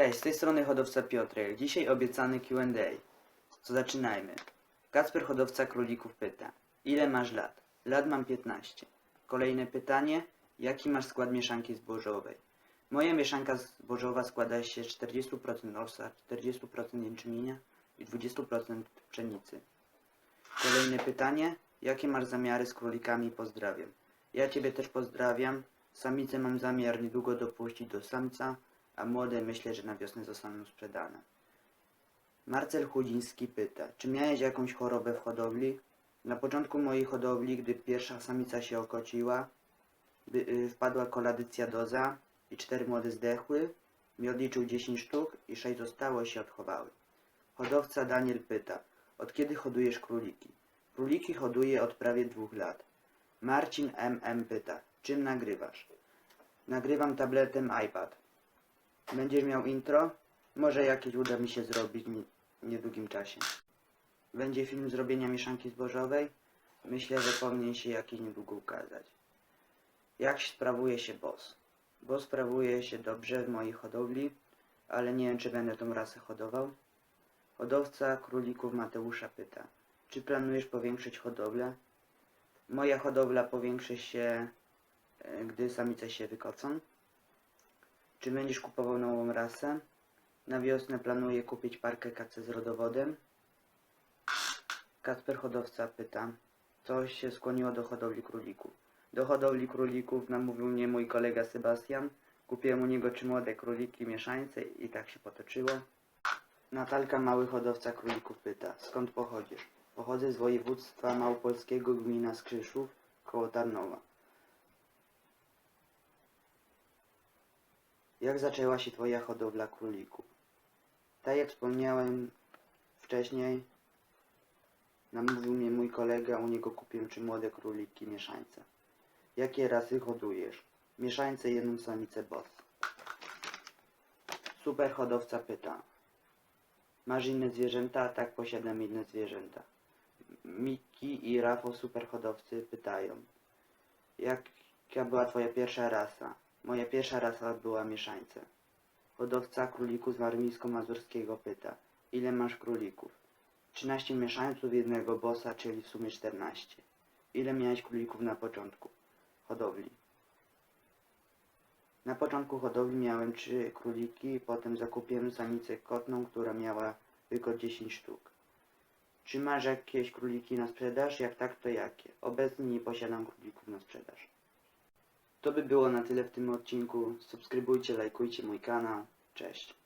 Cześć, z tej strony hodowca Piotrek. Dzisiaj obiecany Q&A. Co zaczynajmy. Kacper hodowca królików pyta. Ile masz lat? Lat mam 15. Kolejne pytanie. Jaki masz skład mieszanki zbożowej? Moja mieszanka zbożowa składa się z 40% owsa, 40% jęczmienia i 20% pszenicy. Kolejne pytanie. Jakie masz zamiary z królikami? Pozdrawiam. Ja Ciebie też pozdrawiam. Samicę mam zamiar niedługo dopuścić do samca, a młode myślę, że na wiosnę zostaną sprzedane. Marcel Chudziński pyta, czy miałeś jakąś chorobę w hodowli? Na początku mojej hodowli, gdy pierwsza samica się okociła, y, wpadła koladycjadoza i cztery młode zdechły, mi odliczył 10 sztuk i 6 zostało i się odchowały. Hodowca Daniel pyta, od kiedy hodujesz króliki? Króliki hoduję od prawie dwóch lat. Marcin MM pyta, czym nagrywasz? Nagrywam tabletem iPad. Będziesz miał intro? Może jakieś uda mi się zrobić w niedługim czasie. Będzie film zrobienia mieszanki zbożowej? Myślę, że powinien się jakiś niedługo ukazać. Jak sprawuje się boss? Boss sprawuje się dobrze w mojej hodowli, ale nie wiem, czy będę tą rasę hodował. Hodowca królików Mateusza pyta, czy planujesz powiększyć hodowlę? Moja hodowla powiększy się, e, gdy samice się wykocą. Czy będziesz kupował nową rasę? Na wiosnę planuję kupić parkę KC z rodowodem. Kasper hodowca pyta, co się skłoniło do hodowli królików. Do hodowli królików namówił mnie mój kolega Sebastian. Kupiłem u niego trzy młode króliki mieszańce i tak się potoczyło. Natalka, mały hodowca królików pyta, skąd pochodzisz? Pochodzę z województwa małopolskiego, gmina Skrzyszów, koło Tarnowa. Jak zaczęła się Twoja hodowla królików? Tak jak wspomniałem wcześniej, namówił mnie mój kolega, u niego kupiłem trzy młode króliki mieszańce. Jakie rasy hodujesz? Mieszańce jedną samicę boss. Super hodowca pyta. Masz inne zwierzęta? Tak, posiadam inne zwierzęta. Miki i Rafał super hodowcy pytają. Jaka była twoja pierwsza rasa? Moja pierwsza rasa była mieszańce. Hodowca królików z warmińsko-mazurskiego pyta. Ile masz królików? 13 mieszańców, jednego bossa, czyli w sumie 14. Ile miałeś królików na początku hodowli? Na początku hodowli miałem 3 króliki, potem zakupiłem samicę kotną, która miała tylko 10 sztuk. Czy masz jakieś króliki na sprzedaż? Jak tak, to jakie? Obecnie nie posiadam królików na sprzedaż. To by było na tyle w tym odcinku. Subskrybujcie, lajkujcie mój kanał. Cześć.